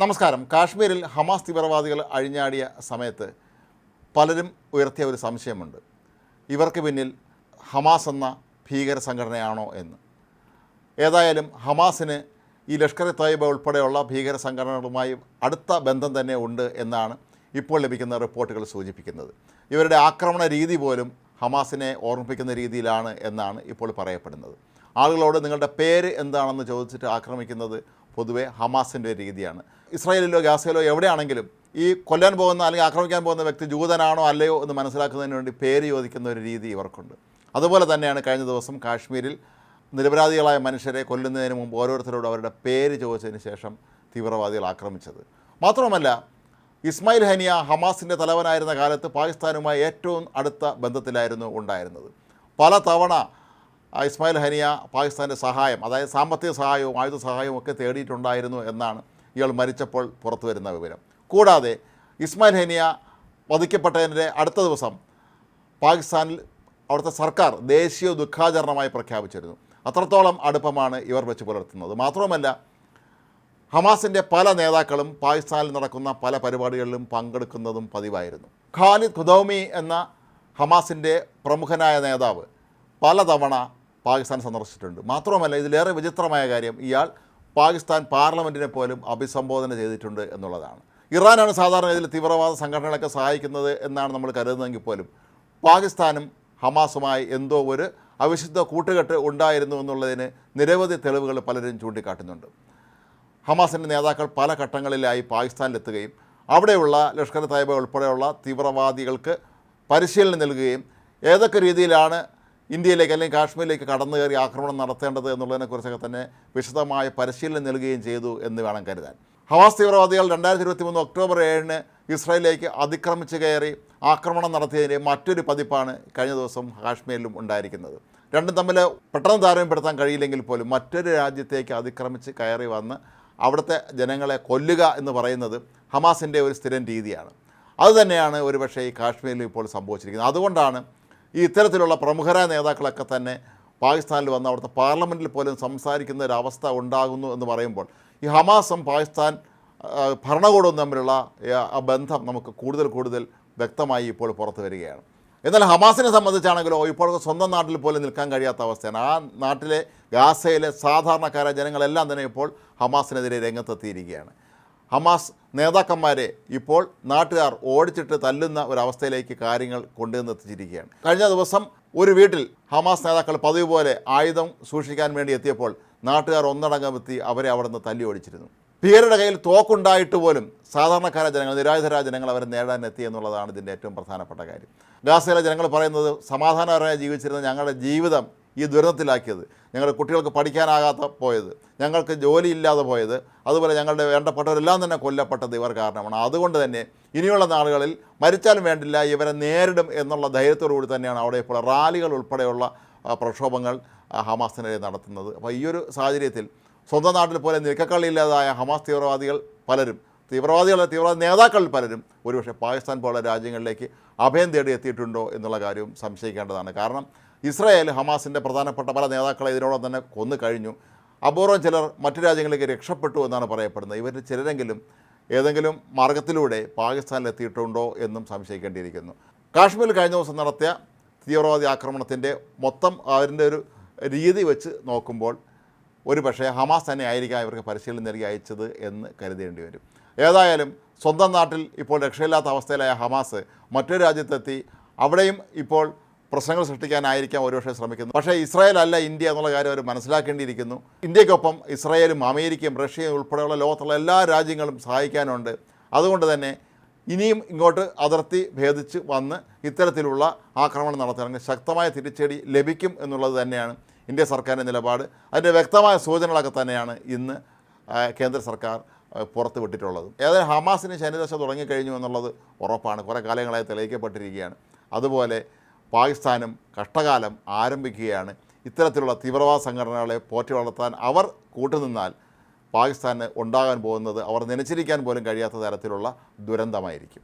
നമസ്കാരം. കാശ്മീരിൽ ഹമാസ് തീവ്രവാദികൾ അഴിഞ്ഞാടിയ സമയത്ത് പലരും ഉയർത്തിയ ഒരു സംശയമുണ്ട്. ഇവർക്ക് പിന്നിൽ ഹമാസ് എന്ന ഭീകര സംഘടനയാണോ എന്ന്. ഏതായാലും ഹമാസിന് ഈ ലഷ്കർ തയ്യബ ഉൾപ്പെടെയുള്ള ഭീകര സംഘടനകളുമായി അടുത്ത ബന്ധം തന്നെ ഉണ്ട് എന്നാണ് ഇപ്പോൾ ലഭിക്കുന്ന റിപ്പോർട്ടുകൾ സൂചിപ്പിക്കുന്നത്. ഇവരുടെ ആക്രമണ രീതി പോലും ഹമാസിനെ ഓർമ്മിപ്പിക്കുന്ന രീതിയിലാണ് എന്നാണ് ഇപ്പോൾ പറയപ്പെടുന്നത്. ആളുകളോട് നിങ്ങളുടെ പേര് എന്താണെന്ന് ചോദിച്ചിട്ട് ആക്രമിക്കുന്നത് പൊതുവെ ഹമാസിന്റെ രീതിയാണ്. ഇസ്രായേലിലോ ഗാസയിലോ എവിടെയാണെങ്കിലും ഈ കൊല്ലാൻ പോകുന്ന അല്ലെങ്കിൽ ആക്രമിക്കാൻ പോകുന്ന വ്യക്തി ജൂതനാണോ അല്ലയോ എന്ന് മനസ്സിലാക്കുന്നതിന് വേണ്ടി പേര് ചോദിക്കുന്ന ഒരു രീതി ഇവർക്കുണ്ട്. അതുപോലെ തന്നെയാണ് കഴിഞ്ഞ ദിവസം കാശ്മീരിൽ നിരപരാധികളായ മനുഷ്യരെ കൊല്ലുന്നതിന് മുമ്പ് ഓരോരുത്തരോട് അവരുടെ പേര് ചോദിച്ചതിന് ശേഷം തീവ്രവാദികൾ ആക്രമിച്ചത്. മാത്രമല്ല ഇസ്മായിൽ ഹനിയ ഹമാസിന്റെ തലവനായിരുന്ന കാലത്ത് പാകിസ്ഥാനുമായി ഏറ്റവും അടുത്ത ബന്ധത്തിലായിരുന്നു ഉണ്ടായിരുന്നത്. പല തവണ ഇസ്മായിൽ ഹനിയ പാകിസ്ഥാന്റെ സഹായം അതായത് സാമ്പത്തിക സഹായവും ആയുധ സഹായവും ഒക്കെ തേടിയിട്ടുണ്ടായിരുന്നു എന്നാണ് ഇയാൾ മരിച്ചപ്പോൾ പുറത്തു വരുന്ന വിവരം. കൂടാതെ ഇസ്മായിൽ ഹനിയ വധിക്കപ്പെട്ടതിന്റെ അടുത്ത ദിവസം പാകിസ്ഥാനിൽ അവിടുത്തെ സർക്കാർ ദേശീയ ദുഃഖാചരണമായി പ്രഖ്യാപിച്ചിരുന്നു. അത്രത്തോളം അടുപ്പമാണ് ഇവർ വെച്ച് പുലർത്തുന്നത്. മാത്രവുമല്ല ഹമാസിന്റെ പല നേതാക്കളും പാകിസ്ഥാനിൽ നടക്കുന്ന പല പരിപാടികളിലും പങ്കെടുക്കുന്നതും പതിവായിരുന്നു. ഖാലിദ് ഖുദൌമി എന്ന ഹമാസിന്റെ പ്രമുഖനായ നേതാവ് പലതവണ പാകിസ്ഥാൻ സന്ദർശിച്ചിട്ടുണ്ട്. മാത്രവുമല്ല ഇതിലേറെ വിചിത്രമായ കാര്യം ഇയാൾ പാകിസ്ഥാൻ പാർലമെന്റിനെ പോലും അഭിസംബോധന ചെയ്തിട്ടുണ്ട് എന്നുള്ളതാണ്. ഇറാനാണ് സാധാരണ ഇതിൽ തീവ്രവാദ സംഘടനകളൊക്കെ സഹായിക്കുന്നത് എന്നാണ് നമ്മൾ കരുതുന്നതെങ്കിൽ പോലും പാകിസ്ഥാനും ഹമാസുമായി എന്തോ ഒരു അവിശുദ്ധ കൂട്ടുകെട്ട് ഉണ്ടായിരുന്നു എന്നുള്ളതിന് നിരവധി തെളിവുകൾ പലരും ചൂണ്ടിക്കാട്ടുന്നുണ്ട്. ഹമാസിന്റെ നേതാക്കൾ പല ഘട്ടങ്ങളിലായി പാകിസ്ഥാനിലെത്തുകയും അവിടെയുള്ള ലഷ്കർ തായ്ബ ഉൾപ്പെടെയുള്ള തീവ്രവാദികൾക്ക് പരിശീലനം നൽകുകയും ഏതൊക്കെ രീതിയിലാണ് ഇന്ത്യയിലേക്ക് അല്ലെങ്കിൽ കാശ്മീരിലേക്ക് കടന്നു കയറി ആക്രമണം നടത്തേണ്ടത് എന്നുള്ളതിനെക്കുറിച്ചൊക്കെ തന്നെ വിശദമായ പരിശീലനം നൽകുകയും ചെയ്തു എന്ന് വേണം കരുതാൻ. ഹവാസ് തീവ്രവാദികൾ രണ്ടായിരത്തി ഇരുപത്തി മൂന്ന് ഒക്ടോബർ ഏഴിന് ഇസ്രായേലിലേക്ക് അതിക്രമിച്ച് കയറി ആക്രമണം നടത്തിയതിന്റെ മറ്റൊരു പതിപ്പാണ് കഴിഞ്ഞ ദിവസം കാശ്മീരിലും ഉണ്ടായിരിക്കുന്നത്. രണ്ടും തമ്മിൽ പെട്ടെന്ന് താരതമ്യപ്പെടുത്താൻ കഴിയില്ലെങ്കിൽ പോലും മറ്റൊരു രാജ്യത്തേക്ക് അതിക്രമിച്ച് കയറി വന്ന് അവിടുത്തെ ജനങ്ങളെ കൊല്ലുക എന്ന് പറയുന്നത് ഹമാസിന്റെ ഒരു സ്ഥിരം രീതിയാണ്. അതുതന്നെയാണ് ഒരുപക്ഷേ ഈ കാശ്മീരിൽ ഇപ്പോൾ സംഭവിച്ചിരിക്കുന്നത്. അതുകൊണ്ടാണ് ഈ ഇത്തരത്തിലുള്ള പ്രമുഖരായ നേതാക്കളൊക്കെ തന്നെ പാകിസ്ഥാനിൽ വന്ന് അവിടുത്തെ പാർലമെന്റിൽ പോലും സംസാരിക്കുന്ന ഒരു അവസ്ഥ ഉണ്ടാകുന്നു എന്ന് പറയുമ്പോൾ ഈ ഹമാസും പാകിസ്ഥാൻ ഭരണകൂടവും തമ്മിലുള്ള ബന്ധം നമുക്ക് കൂടുതൽ കൂടുതൽ വ്യക്തമായി ഇപ്പോൾ പുറത്തു വരികയാണ്. എന്നാൽ ഹമാസിനെ സംബന്ധിച്ചാണെങ്കിലോ ഇപ്പോൾ സ്വന്തം നാട്ടിൽ പോലും നിൽക്കാൻ കഴിയാത്ത അവസ്ഥയാണ്. ആ നാട്ടിലെ ഗാസയിലെ സാധാരണക്കാരായ ജനങ്ങളെല്ലാം തന്നെ ഇപ്പോൾ ഹമാസിനെതിരെ രംഗത്തെത്തിയിരിക്കുകയാണ്. ഹമാസ് നേതാക്കന്മാരെ ഇപ്പോൾ നാട്ടുകാർ ഓടിച്ചിട്ട് തല്ലുന്ന ഒരവസ്ഥയിലേക്ക് കാര്യങ്ങൾ കൊണ്ടുവന്നെത്തിച്ചിരിക്കുകയാണ്. കഴിഞ്ഞ ദിവസം ഒരു വീട്ടിൽ ഹമാസ് നേതാക്കൾ പതിവ് പോലെ ആയുധം സൂക്ഷിക്കാൻ വേണ്ടി എത്തിയപ്പോൾ നാട്ടുകാർ ഒന്നടങ്കം എത്തി അവരെ അവിടെ നിന്ന് തല്ലി ഓടിച്ചിരുന്നു. ഭീകരരുടെ കയ്യിൽ തോക്കുണ്ടായിട്ട് പോലും സാധാരണക്കാരായ ജനങ്ങൾ നിരായുധരായ ജനങ്ങൾ അവരെ നേടാൻ എത്തി എന്നുള്ളതാണ് ഇതിന്റെ ഏറ്റവും പ്രധാനപ്പെട്ട കാര്യം. ഗാസയിലെ ജനങ്ങൾ പറയുന്നത് സമാധാനപരമായി ജീവിച്ചിരുന്ന ഞങ്ങളുടെ ജീവിതം ഈ ദുരന്തത്തിലാക്കിയത് ഞങ്ങളുടെ കുട്ടികൾക്ക് പഠിക്കാനാകാത്ത പോയത്. ഞങ്ങൾക്ക് ജോലിയില്ലാതെ പോയത്. അതുപോലെ ഞങ്ങളുടെ വേണ്ടപ്പെട്ടവരെല്ലാം തന്നെ കൊല്ലപ്പെട്ടത് ഇവർ കാരണമാണ്. അതുകൊണ്ട് തന്നെ ഇനിയുള്ള നാളുകളിൽ മരിച്ചാലും വേണ്ടില്ല ഇവരെ നേരിടും എന്നുള്ള ധൈര്യത്തോടു കൂടി തന്നെയാണ് അവിടെ ഇപ്പോൾ റാലികൾ ഉൾപ്പെടെയുള്ള പ്രക്ഷോഭങ്ങൾ ഹമാസിനെതിരെ നടത്തുന്നത്. അപ്പോൾ ഈ ഒരു സാഹചര്യത്തിൽ സ്വന്തം നാട്ടിൽ പോലെ നിൽക്കക്കള്ളിയില്ലാതായ ഹമാസ് തീവ്രവാദികൾ പലരും തീവ്രവാദികളുടെ തീവ്രവാദ നേതാക്കൾ പലരും ഒരുപക്ഷെ പാകിസ്ഥാൻ പോലുള്ള രാജ്യങ്ങളിലേക്ക് അഭയം തേടി എത്തിയിട്ടുണ്ടോ എന്നുള്ള കാര്യവും സംശയിക്കേണ്ടതാണ്. കാരണം ഇസ്രായേൽ ഹമാസിന്റെ പ്രധാനപ്പെട്ട പല നേതാക്കളെ ഇതിനോടൊപ്പം തന്നെ കൊന്നു കഴിഞ്ഞു. അപൂർവം ചിലർ മറ്റു രാജ്യങ്ങളിലേക്ക് രക്ഷപ്പെട്ടു എന്നാണ് പറയപ്പെടുന്നത്. ഇവരിൽ ചിലരെങ്കിലും ഏതെങ്കിലും മാർഗത്തിലൂടെ പാകിസ്ഥാനിൽ എത്തിയിട്ടുണ്ടോ എന്നും സംശയിക്കേണ്ടിയിരിക്കുന്നു. കാശ്മീരിൽ കഴിഞ്ഞ ദിവസം നടത്തിയ തീവ്രവാദി ആക്രമണത്തിന്റെ മൊത്തം അതിന്റെ ഒരു രീതി വെച്ച് നോക്കുമ്പോൾ ഒരു പക്ഷേ ഹമാസ് തന്നെ ആയിരിക്കാം ഇവർക്ക് പരിശീലനം നൽകി അയച്ചത് എന്ന് കരുതേണ്ടി വരും. ഏതായാലും സ്വന്തം നാട്ടിൽ ഇപ്പോൾ രക്ഷയില്ലാത്ത അവസ്ഥയിലായ ഹമാസ് മറ്റൊരു രാജ്യത്തെത്തി അവിടെയും ഇപ്പോൾ പ്രശ്നങ്ങൾ സൃഷ്ടിക്കാനായിരിക്കാം ഒരുപക്ഷെ ശ്രമിക്കുന്നത്. പക്ഷേ ഇസ്രായേൽ അല്ല ഇന്ത്യ എന്നുള്ള കാര്യം അവർ മനസ്സിലാക്കേണ്ടിയിരിക്കുന്നു. ഇന്ത്യക്കൊപ്പം ഇസ്രായേലും അമേരിക്കയും റഷ്യയും ഉൾപ്പെടെയുള്ള ലോകത്തുള്ള എല്ലാ രാജ്യങ്ങളും സഹായിക്കാനുണ്ട്. അതുകൊണ്ട് തന്നെ ഇനിയും ഇങ്ങോട്ട് അതിർത്തി ഭേദിച്ച് വന്ന് ഇത്തരത്തിലുള്ള ആക്രമണം നടത്തുകയാണെങ്കിൽ ശക്തമായ തിരിച്ചടി ലഭിക്കും എന്നുള്ളത് തന്നെയാണ് ഇന്ത്യ സർക്കാരിന്റെ നിലപാട്. അതിന്റെ വ്യക്തമായ സൂചനകളൊക്കെ തന്നെയാണ് ഇന്ന് കേന്ദ്ര സർക്കാർ പുറത്ത് വിട്ടിട്ടുള്ളത് ഏതായാലും ഹമാസിന് ശനിദശ തുടങ്ങിക്കഴിഞ്ഞു എന്നുള്ളത് ഉറപ്പാണ്. കുറേ കാലങ്ങളായി തെളിയിക്കപ്പെട്ടിരിക്കുകയാണ്. അതുപോലെ പാകിസ്ഥാനും കഷ്ടകാലം ആരംഭിക്കുകയാണ്. ഇത്തരത്തിലുള്ള തീവ്രവാദ സംഘടനകളെ പോറ്റി വളർത്താൻ അവർ കൂട്ടുനിന്നാൽ പാകിസ്ഥാന് ഉണ്ടാകാൻ പോകുന്നത് അവർ നനച്ചിരിക്കാൻ പോലും കഴിയാത്ത തരത്തിലുള്ള ദുരന്തമായിരിക്കും.